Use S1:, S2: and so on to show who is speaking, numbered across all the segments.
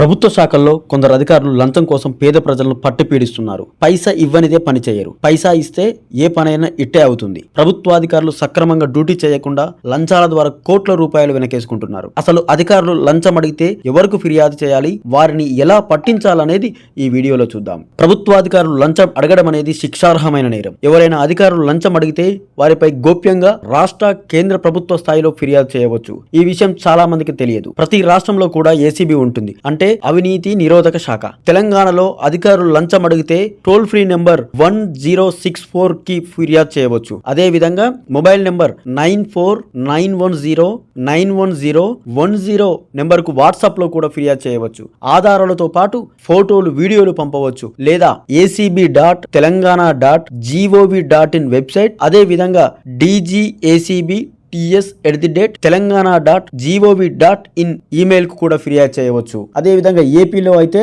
S1: ప్రభుత్వ శాఖల్లో కొందరు అధికారులు లంచం కోసం పేద ప్రజలను పట్టి పీడిస్తున్నారు. పైసా ఇవ్వనిదే పని చేయరు పైసా ఇస్తే ఏ పనైనా ఇట్టే అవుతుంది. ప్రభుత్వాధికారులు సక్రమంగా డ్యూటీ చేయకుండా లంచాల ద్వారా కోట్ల రూపాయలు వెనకేసుకుంటున్నారు. అసలు అధికారులు లంచం అడిగితే ఎవరికి ఫిర్యాదు చేయాలి? వారిని ఎలా పట్టించాలనేది ఈ వీడియోలో చూద్దాం. ప్రభుత్వాధికారులు లంచం అడగడం అనేది శిక్షార్హమైన నేరం. ఎవరైనా అధికారులు లంచం అడిగితే వారిపై గోప్యంగా రాష్ట్ర కేంద్ర ప్రభుత్వ స్థాయిలో ఫిర్యాదు చేయవచ్చు. ఈ విషయం చాలా మందికి తెలియదు. ప్రతి రాష్ట్రంలో కూడా ఏసీబీ ఉంటుంది. అంటే అవినీతి నిరోధక శాఖ. తెలంగాణలో అధికారులు లంచం అడిగితే toll free number one zero six ఫోర్కి ఫిర్యాదు చేయవచ్చు. అదే విధంగా mobile number nine four nine one zero nine one zero one zero నెంబర్కు వాట్సాప్లో కూడా ఫిర్యాదు చేయవచ్చు. ఆధారాలతో పాటు ఫోటోలు వీడియోలు పంపవచ్చు. లేదా ACB dot Telangana dot gov dot in website. అదే విధంగా DGACB TS at the rate Telangana dot gov dot in ఈమెయిల్కు కూడా ఫిర్యాదు చేయవచ్చు. అదే విధంగా ఏపీలో అయితే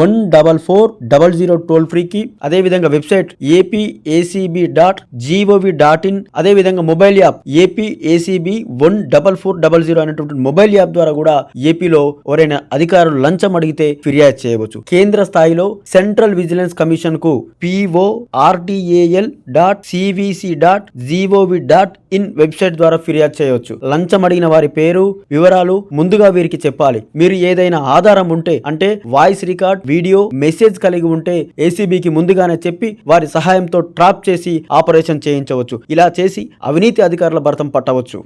S1: one double four double zero toll ఫ్రీకి అదే విధంగా website AP ACB dot gov dot in అదే విధంగా mobile app AP ACB one double four double zero అనేటువంటి మొబైల్ యాప్ ద్వారా కూడా ఏపీలో ఎవరైనా అధికారులు లంచం అడిగితే ఫిర్యాదు చేయవచ్చు. కేంద్ర స్థాయిలో సెంట్రల్ విజిలెన్స్ కమిషన్కు portal dot CVC dot gov dot in website ద్వారా ఫిర్యాదు చేయవచ్చు. లంచం అడిగిన వారి పేరు వివరాలు ముందుగా వీరికి చెప్పాలి. మీరు ఏదైనా ఆధారం ఉంటే అంటే వాయిస్ రికార్డ్ వీడియో మెసేజ్ కలిగి ఉంటే ఏసీబీకి ముందుగానే చెప్పి వారి సహాయంతో ట్రాప్ చేసి ఆపరేషన్ చేయించవచ్చు. ఇలా చేసి అవినీతి అధికారుల భర్తం పట్టవచ్చు.